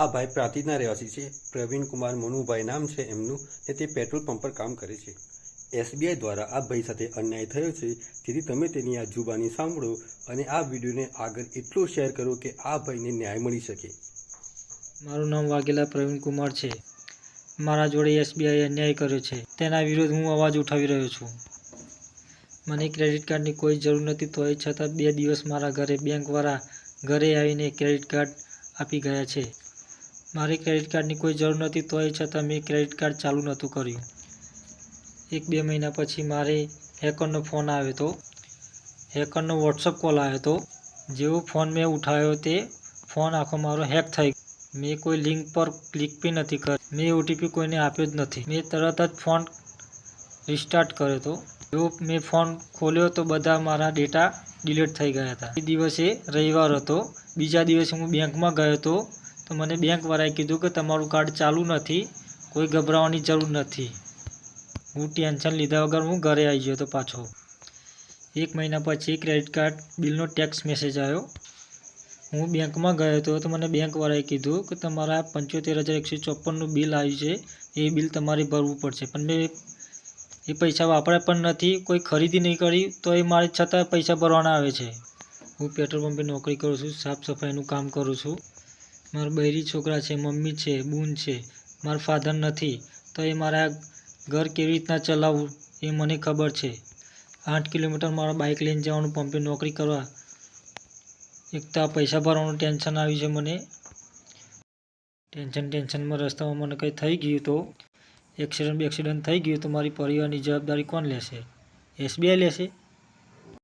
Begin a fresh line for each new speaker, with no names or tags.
આ ભાઈ પ્રાંતિજના રહેવાસી છે. પ્રવીણ કુમાર મનુભાઈ નામ છે એમનું ને તે પેટ્રોલ પંપ પર કામ કરે છે. એસબીઆઈ દ્વારા આ ભાઈ સાથે અન્યાય થયો છે. જેથી તમે તેની આ જુબાની સાંભળો અને આ વિડીયોને આગળ એટલો શેર કરો કે આ ભાઈને ન્યાય મળી શકે.
મારું નામ વાઘેલા પ્રવીણ કુમાર છે. મારા જોડે એસબીઆઈ અન્યાય કર્યો છે. તેના વિરુદ્ધ હું અવાજ ઉઠાવી રહ્યો છું. મને ક્રેડિટ કાર્ડની કોઈ જરૂર નથી તોય છતાં બે દિવસ મારા ઘરે બેંકવાળા ઘરે આવીને ક્રેડિટ કાર્ડ આપી ગયા છે. મારે ક્રેડિટ કાર્ડની કોઈ જરૂર નથી તોય છતાં મેં ક્રેડિટ કાર્ડ ચાલુ નહોતું કર્યું. એક બે મહિના પછી મારે હેકરનો ફોન આવ્યો હતો. હેકરનો વોટ્સઅપ કોલ આવ્યો હતો. જેવો ફોન મેં ઉઠાવ્યો તે ફોન આખો મારો હેક થઈ મેં કોઈ લિંક પર ક્લિક બી નથી કરી. મેં ઓટીપી કોઈને આપ્યો જ નથી. મેં તરત જ ફોન રિસ્ટાર્ટ કર્યો હતો. જેવો મેં ફોન ખોલ્યો તો બધા મારા ડેટા ડિલીટ થઈ ગયા હતા. એ દિવસે રવિવાર હતો. બીજા દિવસે હું બેંકમાં ગયો હતો. તો મને બેંકવાળાએ કીધું કે તમારું કાર્ડ ચાલુ નથી, કોઈ ગભરાવાની જરૂર નથી. હું ટેન્શન લીધા વગર હું ઘરે આવી ગયો હતો પાછો. એક મહિના પછી ક્રેડિટ કાર્ડ બિલનો ટેક્સ મેસેજ આવ્યો. હું બેંકમાં ગયો હતો તો મને બેંકવાળાએ કીધું કે તમારા પંચોતેર હજાર એકસો ચોપનનું બિલ આવ્યું છે, એ બિલ તમારે ભરવું પડશે. પણ મેં એ પૈસા વાપર્યા પણ નથી, કોઈ ખરીદી નહીં કરી, તો એ મારે છતાં પૈસા ભરવાના આવે છે. હું પેટ્રોલ પંપે નોકરી કરું છું, સાફ સફાઈનું કામ કરું છું. મારા બૈરી છોકરા છે, મમ્મી છે, બૂન છે, મારા ફાધર નથી, તો એ મારા ઘર કેવી રીતના ચલાવવું એ મને ખબર છે. આઠ કિલોમીટર મારા બાઇક લઈને જવાનું, પંપે નોકરી કરવા. એક તો પૈસા ભરવાનું ટેન્શન આવ્યું છે મને. ટેન્શન, ટેન્શનમાં રસ્તામાં મને કંઈ થઈ ગયું તો? એક્સિડન્ટ બેક્સિડન્ટ થઈ ગયું તો મારી પરિવારની જવાબદારી કોણ લેશે? એસબીઆઈ લેશે?